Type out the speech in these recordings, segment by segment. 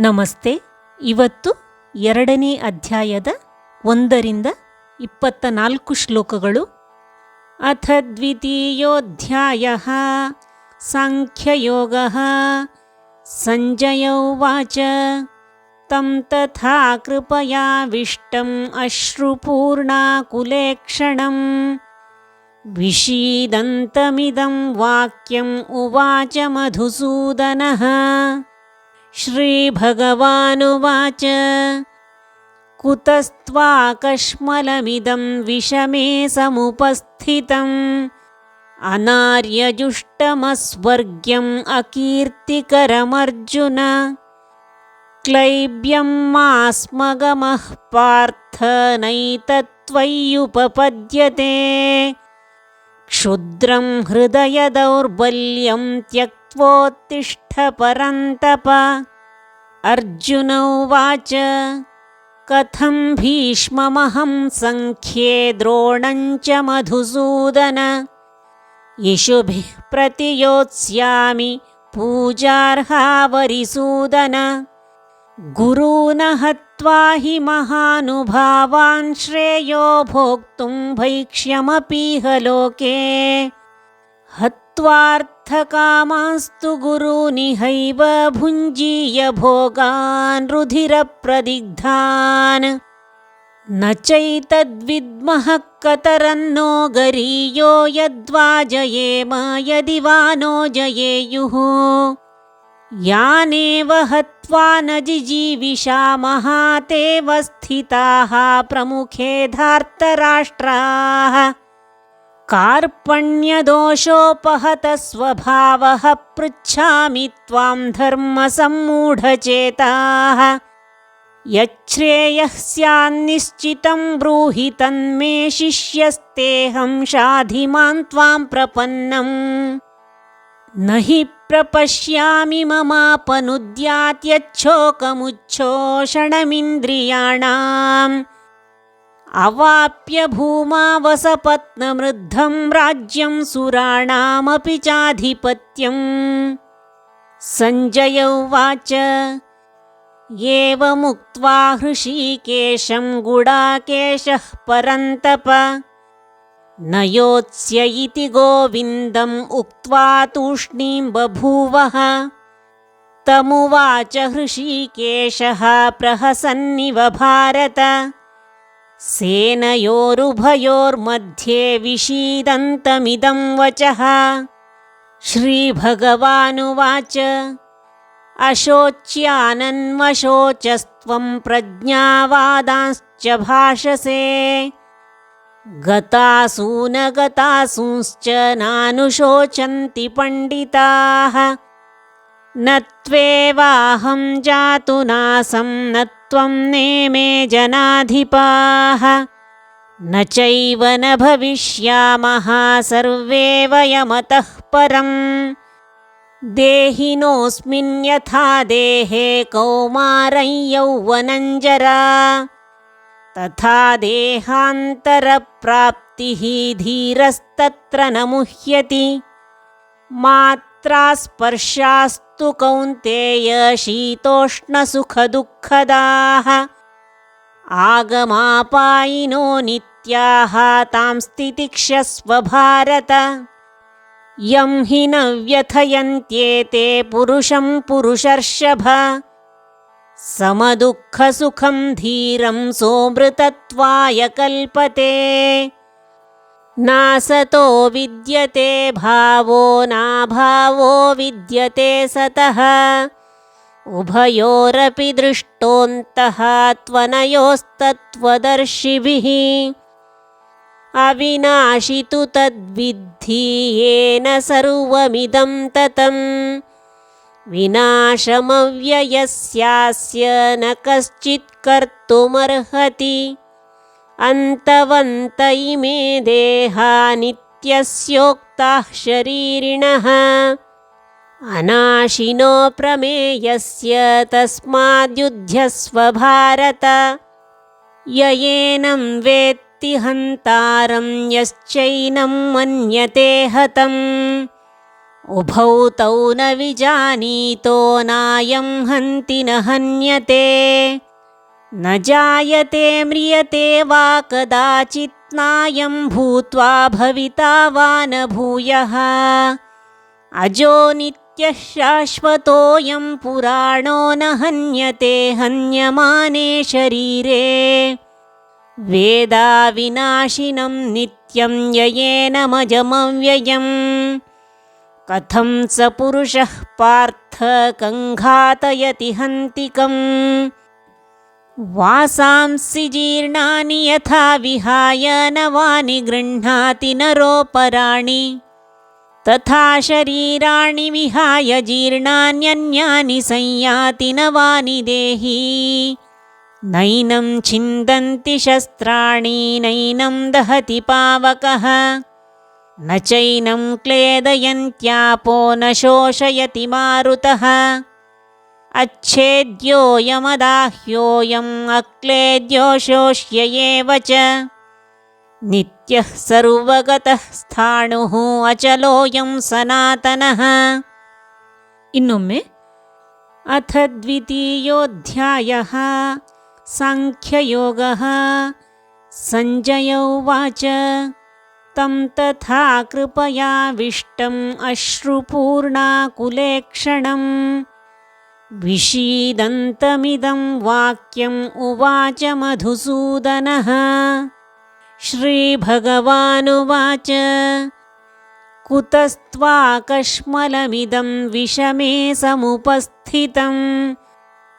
ನಮಸ್ತೆ. ಇವತ್ತು ಎರಡನೇ ಅಧ್ಯಾಯದ ಒಂದರಿಂದ ಇಪ್ಪತ್ತ ನಾಲ್ಕು ಶ್ಲೋಕಗಳು. ಅಥ ದ್ವಿತೀಯೋಧ್ಯಾಯ ಸಾಂಖ್ಯಯೋಗ ಸಂಜಯೌವಾಚ ಉಚ ತಂ ತಥಾ ಕೃಪಯಾವಿಷ್ಟಂ ಅಶ್ರುಪೂರ್ಣಾಕುಲೇಕ್ಷಣಂ ವಿಷೀದಂತಮಿದಂ ವಾಕ್ಯಂ ಉವಾಚ ಮಧುಸೂದನಃ. श्रीभगवानुवाच। कुतस्त्वाकश्मलमिदं विषमे समुपस्थितम्। अनार्यजुष्टमस्वर्ग्यम् अकीर्तिकरमर्जुन। क्लैब्यं मास्मगमः पार्थ नैतत्त्वय्युपपद्यते क्षुद्रं हृदयदौर्बल्यं त्यक्त्वोत्तिष्ठ परन्तप अर्जुन उवाच कथं भीष्ममहं सङ्ख्ये द्रोणं च मधुसूदन? इषुभिः प्रतियोत्स्यामि पूजार्हावरिसूदन। गुरून् हत्वा हि महानुभावान् श्रेयो भोक्तुं भैक्ष्यमपीह लोके हत्वार्थकामास्तु गुरूनिहैव भुञ्जीय भोगान् रुधिरप्रदिग्धान्। न चैतद्विद्मः कतरन्नो गरीयो यद्वा जयेम यदि वा नो जयेयुः यानेव हत्वा न जिजीविषामः तेव स्थिताः प्रमुखे धार्तराष्ट्राः कार्पण्यदोषोपहतस्वभावः पृच्छामि त्वां धर्मसम्मूढचेताः। यच्छ्रेयः स्यान्निश्चितं ब्रूहि तन्मे शिष्यस्तेऽहं शाधिमां त्वां प्रपन्नम्। न हि प्रपश्यामि ममापनुद्यात्यच्छोकमुच्छोषणमिन्द्रियाणाम् अवाप्य भूमावसपत्नमृद्धं राज्यं सुराणामपि चाधिपत्यम्। सञ्जय उवाच एवमुक्त्वा हृषीकेशं गुडाकेशः परन्तप। न योत्स्य इति गोविन्दम् उक्त्वा तूष्णीं बभूवः। तमुवाच हृषीकेशः प्रहसन्निव भारत सेनयोरुभयोर्मध्ये विषीदन्तमिदं वचः। श्रीभगवानुवाच अशोच्यानन्वशोचस्त्वं प्रज्ञावादांश्च भाषसे। गतासूनगतासूंश्च नानुशोचन्ति पण्डिताः न त्वेवाहं जातु नासं न त्वं नेमे जनाधिपाः। न चैव न भविष्यामः सर्वे वयमतः परम्। देहिनोऽस्मिन् यथा देहे कौमारं यौवनञ्जरा तथा देहान्तरप्राप्तिः धीरस्तत्र न मुह्यति स्पर्शास्तु कौन्तेय शीतोष्णसुखदुःखदाः आगमापायिनो नित्याः तां स्थितिक्षस्व भारत। यं हि न व्यथयन्त्येते पुरुषं पुरुषर्षभ। समदुःखसुखं धीरं सोमृतत्वाय कल्पते नासतो विद्यते भावो नाभावो विद्यते सतः। उभयोरपि दृष्टोऽन्तः त्वनयोस्तत्त्वदर्शिभिः। अविनाशि तु तद्विद्धि येन सर्वमिदं ततम् विनाशमव्ययस्यास्य न कश्चित् कर्तुमर्हति अन्तवन्त इमे देहा नित्यस्योक्ताः शरीरिणः। अनाशिनो प्रमेयस्य तस्माद्युध्यस्व भारत य एनं वेत्ति हन्तारं यश्चैनं मन्यते हतम्। उभौ तौ न विजानीतो नायं हन्ति न हन्यते न जायते म्रियते वा कदाचित् नायं भूत्वा भविता वा न भूयः अजो नित्यः शाश्वतोऽयं पुराणो न हन्यते हन्यमाने शरीरे। वेदाविनाशिनं नित्यं ययेनमजमव्ययम् कथं स पुरुषः पार्थ कङ्घातयति हन्तिकम् वासांसि जीर्णानि यथा विहाय नवानि गृह्णाति नरोपराणि तथा शरीराणि विहाय जीर्णान्यन्यानि संयाति नवानि देही। नैनं छिन्दन्ति शस्त्राणि नैनं दहति पावकः न चैनं क्लेदयन्त्यापो न शोषयति मारुतः अच्छेद्योयमदाह्योऽयम् अक्लेद्योशोह्य एव च। नित्यः सर्वगतः स्थाणुः अचलोऽयं सनातनः। इन्मुमे अथ द्वितीयोऽध्यायः साङ्ख्ययोगः। सञ्जय उवाच तं तथा कृपयाविष्टम् अश्रुपूर्णाकुलेक्षणम्। विषीदन्तमिदं वाक्यम् उवाच मधुसूदनः। श्रीभगवानुवाच कुतस्त्वाकश्मलमिदं विषमे समुपस्थितम्।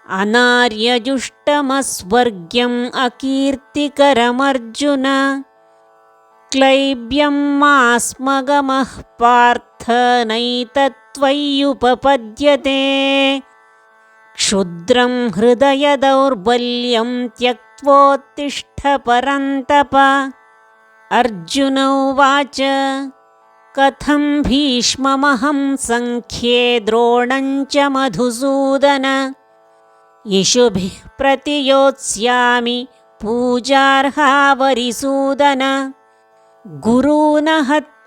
अनार्यजुष्टमस्वर्ग्यम् अकीर्तिकरमर्जुन। क्लैब्यं मास्मगमः पार्थ नैतत्त्वय्युपपद्यते क्षुद्रं हृदयदौर्बल्यं त्यक्त्वोत्तिष्ठ परन्तप अर्जुन उवाच कथं भीष्ममहं सङ्ख्ये द्रोणञ्च मधुसूदन? इषुभिः प्रतियोत्स्यामि पूजार्हावरिसूदन। गुरून्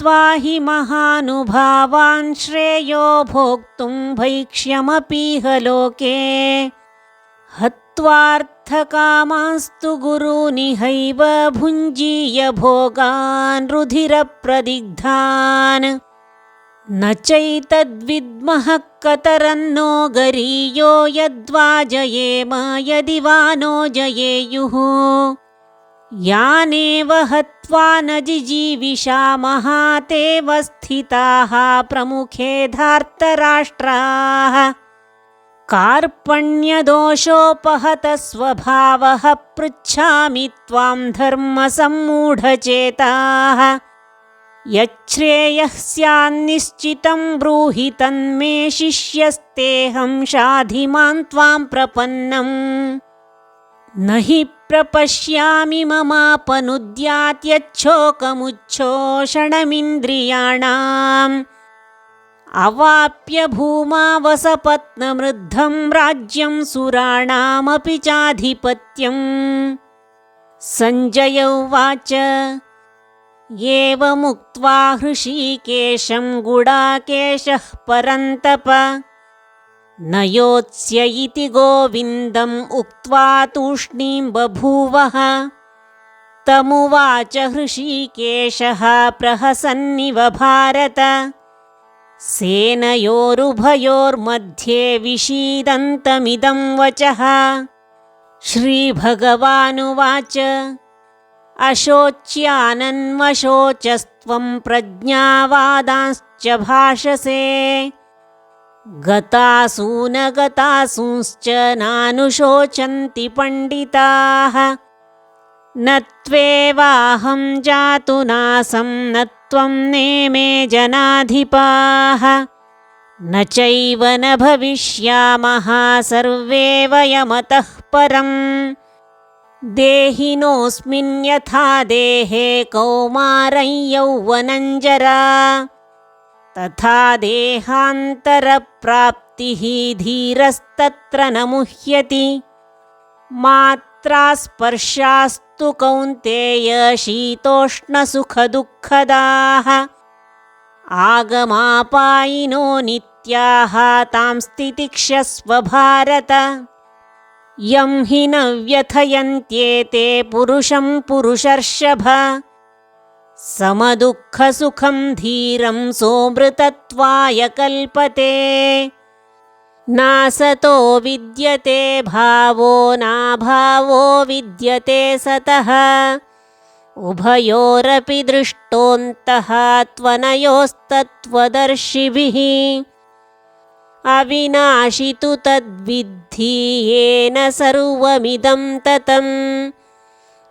हत्वा हि महानुभावान् श्रेयो भोक्तुं भैक्ष्यमपीह लोके। हत्वार्थकामास्तु गुरूनिहैव भुञ्जीय भोगान् रुधिरप्रदिग्धान्। न चैतद्विद्मः कतरन्नो गरीयो यद्वा जयेम यदि वा नो जयेयुः। यानेव न जिजीविषामः तेव स्थिताः प्रमुखे धार्तराष्ट्राः। कार्पण्यदोषोपहतस्वभावः पृच्छामि त्वां धर्मसम्मूढचेताः। यच्छ्रेयः स्यान्निश्चितं ब्रूहि तन्मे शिष्यस्तेऽहं शाधि मां त्वां प्रपन्नम् न हि प्रपश्यामि ममापनुद्यात्यच्छोकमुच्छोषणमिन्द्रियाणाम्। अवाप्य भूमावसपत्नमृद्धं राज्यं सुराणामपि चाधिपत्यम्। सञ्जय उवाच एवमुक्त्वा हृषीकेशं गुडाकेशः परन्तप न योत्स्य इति गोविन्दम् उक्त्वा तूष्णीं बभूवः। तमुवाच हृषीकेशः प्रहसन्निव भारत। सेनयोरुभयोर्मध्ये विषीदन्तमिदं वचः। श्रीभगवानुवाच अशोच्यानन्वशोचस्त्वं प्रज्ञावादांश्च भाषसे गतासूनगतासूंश्च नानुशोचन्ति पण्डिताः। न त्वेवाहं जातु नासं न त्वं नेमे जनाधिपाः। न चैव न भविष्यामः सर्वे वयमतः परम् देहिनोऽस्मिन् यथा देहे कौमारं यौवनञ्जरा तथा देहान्तरप्राप्तिः धीरस्तत्र न मुह्यति। मात्रा स्पर्शास्तु कौन्तेय शीतोष्णसुखदुःखदाः। आगमापायिनो नित्याः तां स्थितिक्षस्व भारत। यं हि न व्यथयन्त्येते पुरुषं पुरुषर्षभ समदुःखसुखं धीरं सोमृतत्वाय कल्पते। नासतो विद्यते भावो नाभावो विद्यते सतः। उभयोरपि दृष्टोऽन्तः त्वनयोस्तत्त्वदर्शिभिः। अविनाशि तु तद्विद्धि येन सर्वमिदं ततम्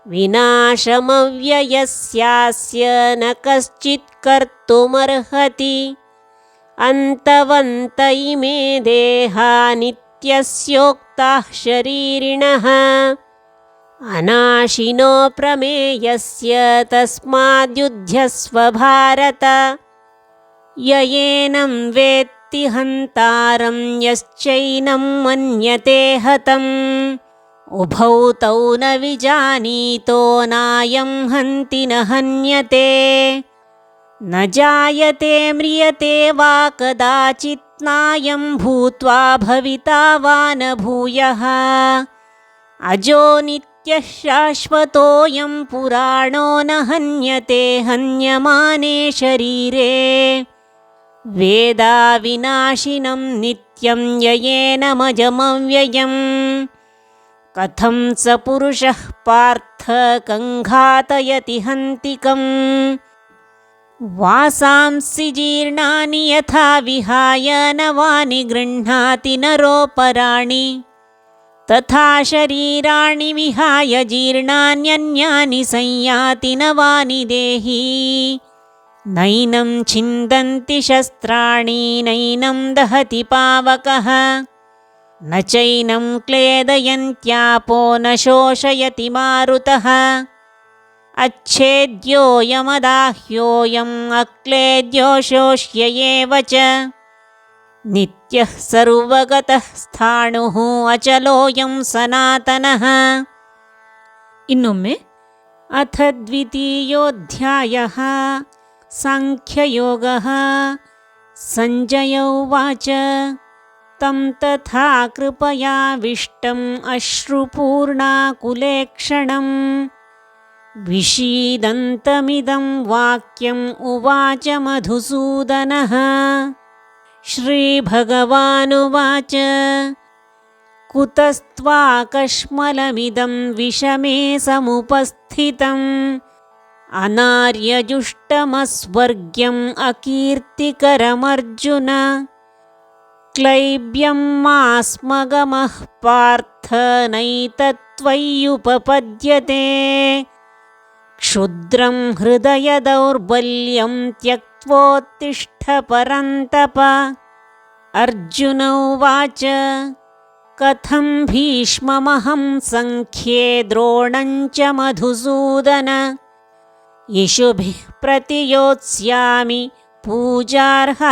विनाशमव्ययस्यास्य न कश्चित् कर्तुमर्हति। अन्तवन्त इमे देहा नित्यस्योक्ताः शरीरिणः। अनाशिनो प्रमेयस्य तस्माद्युध्यस्व भारत ययेनं वेत्ति हन्तारं यश्चैनं मन्यते हतम् उभौ तौ न विजानीतो नायं हन्ति न हन्यते। न जायते म्रियते वा कदाचित् नायं भूत्वा भविता वा न भूयः। अजो नित्यः शाश्वतोऽयं पुराणो न हन्यते हन्यमाने शरीरे। वेदाविनाशिनं नित्यं ययेनमजमव्ययम् कथं स पुरुषः पार्थ कङ्घातयति हन्तिकम्? वासांसि जीर्णानि यथा विहाय नवानि गृह्णाति नरोपराणि। तथा शरीराणि विहाय जीर्णान्यन्यानि संयाति नवानि देही। नैनं छिन्दन्ति शस्त्राणि नैनं दहति पावकः न चैनं क्लेदयन्त्यापो न शोषयति मारुतः अच्छेद्योऽयमदाह्योऽयम् अक्लेद्यो शोष्य एव च नित्यः सर्वगतः स्थाणुः अचलोऽयं सनातनः ಇನ್ನೊಮ್ಮೆ ಅಥ ದ್ವಿತೀಯೋಧ್ಯಾಯः साङ्ख्ययोगः सञ्जय उवाच तं तथा कृपयाविष्टम् अश्रुपूर्णाकुलेक्षणम्। विषीदन्तमिदं वाक्यम् उवाच मधुसूदनः। श्रीभगवानुवाच कुतस्त्वाकश्मलमिदं विषमे समुपस्थितम्। अनार्यजुष्टमस्वर्ग्यम् अकीर्तिकरमर्जुन क्लैब्यं मास्मगमः पार्थ नैतत्त्वय्युपपद्यते क्षुद्रं हृदयदौर्बल्यं त्यक्त्वोत्तिष्ठ परन्तप अर्जुन उवाच कथं भीष्ममहं सङ्ख्ये द्रोणं च मधुसूदन? इषुभिः प्रतियोत्स्यामि पूजार्हावरिसूदन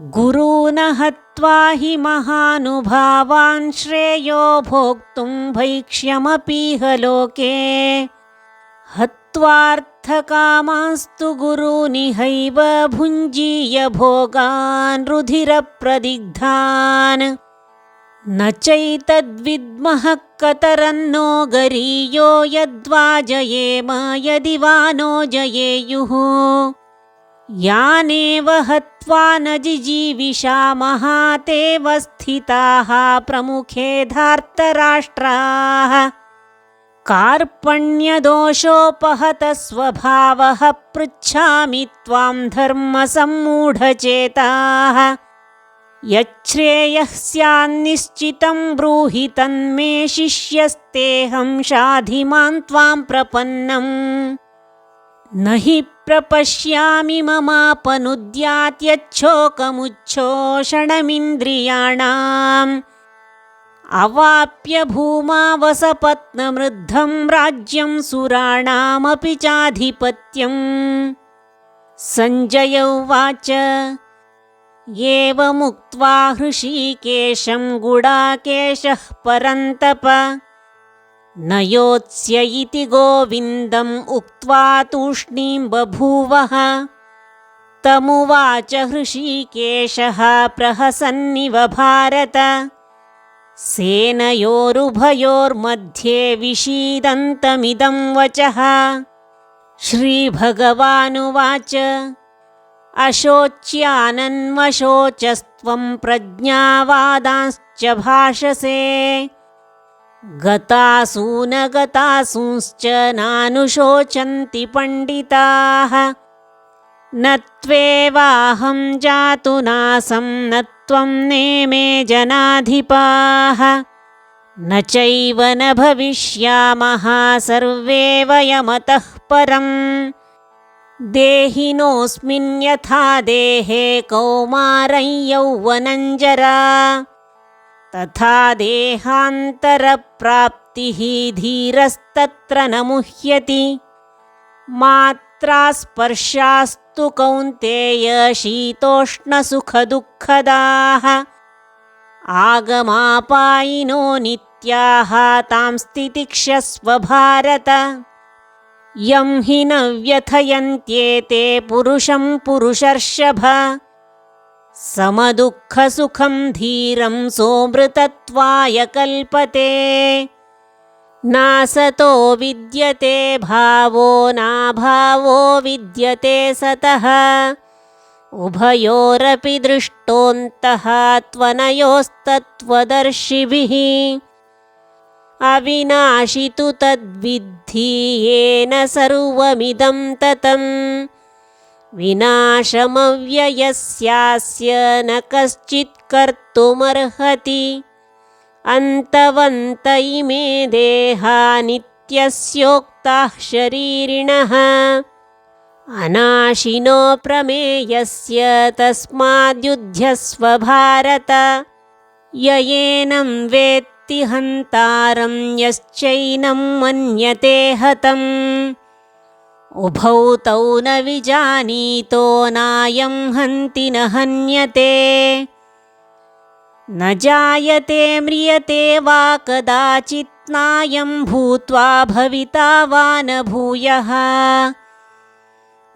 गुरून् हत्वा हि महानुभावान् श्रेयो भोक्तुं भैक्ष्यमपीह लोके। हत्वार्थकामास्तु गुरूनिहैव भुञ्जीय भोगान् रुधिरप्रदिग्धान्। न चैतद्विद्मः कतरन्नो गरीयो यद्वा जयेम यदि वा नो जयेयुः यानेव हत्वा न जिजीविषामः तेव स्थिताः प्रमुखे धार्तराष्ट्राः। कार्पण्यदोषोपहतः स्वभावः पृच्छामि त्वां धर्मसम्मूढचेताः। यच्छ्रेयः स्यान्निश्चितं ब्रूहि तन्मे शिष्यस्तेऽहं शाधिमान् त्वां प्रपन्नम् न हि प्रपश्यामि ममापनुद्यात्यच्छोकमुच्छोषणमिन्द्रियाणाम्। अवाप्य भूमावसपत्नमृद्धं राज्यं सुराणामपि चाधिपत्यम्। सञ्जय उवाच एवमुक्त्वा हृषीकेशं गुडाकेशः परन्तप न योत्स्य इति गोविन्दम् उक्त्वा तूष्णीं बभूवः। तमुवाच हृषीकेशः प्रहसन्निव भारत। सेनयोरुभयोर्मध्ये विषीदन्तमिदं वचः। श्रीभगवानुवाच अशोच्यानन्वशोचस्त्वं प्रज्ञावादांश्च भाषसे गतासूनगतासूंश्च नानुशोचन्ति पण्डिताः। न त्वेवाहं जातु नासं न त्वं नेमे जनाधिपाः। न चैव न भविष्यामः सर्वे वयमतः परम्। देहिनोऽस्मिन् यथा देहे कौमारं यौवनञ्जरा तथा देहान्तरप्राप्तिः धीरस्तत्र न मुह्यति। मात्रा स्पर्शास्तु कौन्तेय शीतोष्णसुखदुःखदाः आगमापायिनो नित्याः तां स्थितिक्षस्व भारत। यं हि न व्यथयन्त्येते पुरुषं पुरुषर्षभ समदुःखसुखं धीरं सोमृतत्वाय कल्पते। नासतो विद्यते भावो नाभावो विद्यते सतः। उभयोरपि दृष्टोऽन्तः त्वनयोस्तत्त्वदर्शिभिः। अविनाशि तु तद्विद्धि येन सर्वमिदं ततम् विनाशमव्ययस्यास्य न कश्चित् कर्तुमर्हति। अन्तवन्त इमे देहा नित्यस्योक्ताः शरीरिणः। अनाशिनो प्रमेयस्य तस्माद्युध्यस्व भारत य एनं वेत्ति हन्तारं यश्चैनं मन्यते हतम् उभौ तौ न विजानीतो नायं हन्ति न हन्यते। न जायते म्रियते वा कदाचित् नायं भूत्वा भविता वा न भूयः।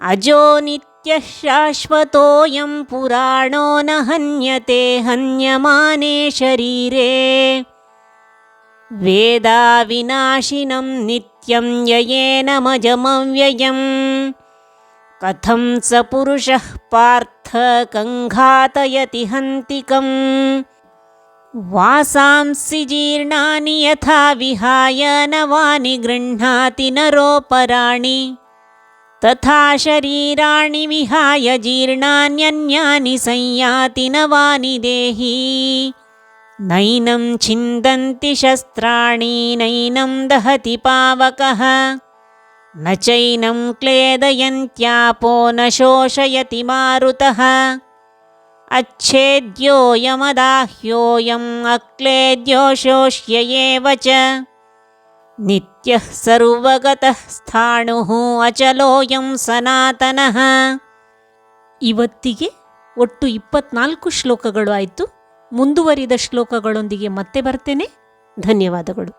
अजो नित्यः शाश्वतोऽयं पुराणो न हन्यते हन्यमाने शरीरे। वेदाविनाशिनं नित्यं ययेनमजमव्ययम् कथं स पुरुषः पार्थ कङ्घातयति हन्तिकम्। वासांसि जीर्णानि यथा विहाय नवानि गृह्णाति नरोपराणि। तथा शरीराणि विहाय जीर्णान्यन्यानि संयाति नवानि देही नैनं छिन्दन्ति शस्त्राणि नैनं दहति पावकः न चैनं क्लेदयन्त्यापो न शोषयति मारुतः अच्छेद्योऽयमदाह्योऽयम् अक्लेद्यो शोष्य एव च नित्यः सर्वगतः ಸ್ಥಾಣುಃ ಅಚಲೋಯಂ ಸನಾತನಃ ಇವತ್ತಿಗೆ ಒಟ್ಟು ಇಪ್ಪತ್ನಾಲ್ಕು ಶ್ಲೋಕಗಳು ಆಯಿತು ಮುಂದುವರಿದ ಶ್ಲೋಕಗಳೊಂದಿಗೆ ಮತ್ತೆ ಬರ್ತೇನೆ. ಧನ್ಯವಾದಗಳು.